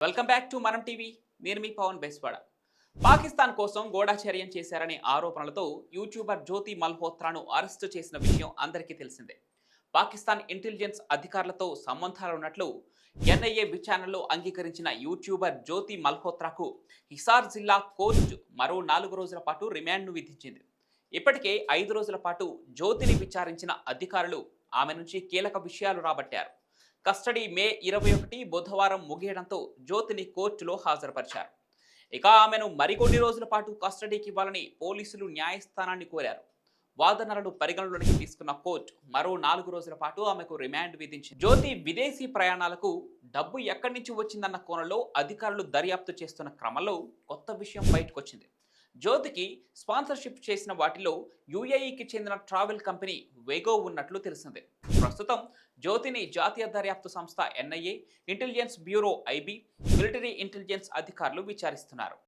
Welcome back to Manam TV నేను మీ పవన్ బెస్వాడ. పాకిస్తాన్ కోసం గోడాచర్యం చేశారనే ఆరోపణలతో యూట్యూబర్ జ్యోతి మల్హోత్రాను అరెస్టు చేసిన విషయం అందరికీ తెలిసిందే. పాకిస్తాన్ ఇంటెలిజెన్స్ అధికారులతో సంబంధాలు ఉన్నట్లు ఎన్ఐఏ విచారణలో అంగీకరించిన యూట్యూబర్ జ్యోతి మల్హోత్రాకు హిసార్ జిల్లా కోర్టు మరో నాలుగు రోజుల పాటు రిమాండ్ను విధించింది. ఇప్పటికే ఐదు రోజుల పాటు జ్యోతిని విచారించిన అధికారులు ఆమె నుంచి కీలక విషయాలు రాబట్టారు. కస్టడీ మే ఇరవై ఒకటి బుధవారం ముగియడంతో జ్యోతిని కోర్టులో హాజరుపరిచారు. ఇక ఆమెను మరికొన్ని రోజుల పాటు కస్టడీకి ఇవ్వాలని పోలీసులు న్యాయస్థానాన్ని కోరారు. వాదనలను పరిగణలోకి తీసుకున్న కోర్టు మరో నాలుగు రోజుల పాటు ఆమెకు రిమాండ్ విధించింది. జ్యోతి విదేశీ ప్రయాణాలకు డబ్బు ఎక్కడి నుంచి వచ్చిందన్న కోణంలో అధికారులు దర్యాప్తు చేస్తున్న క్రమంలో కొత్త విషయం బయటకొచ్చింది. జ్యోతికి స్పాన్సర్షిప్ చేసిన వాటిలో యుఏఈకి చెందిన ట్రావెల్ కంపెనీ వేగో ఉన్నట్లు తెలిసింది. ప్రస్తుతం జ్యోతిని జాతీయ దర్యాప్తు సంస్థ NIA intelligence bureau IB military intelligence అధికారులు విచారిస్తున్నారు.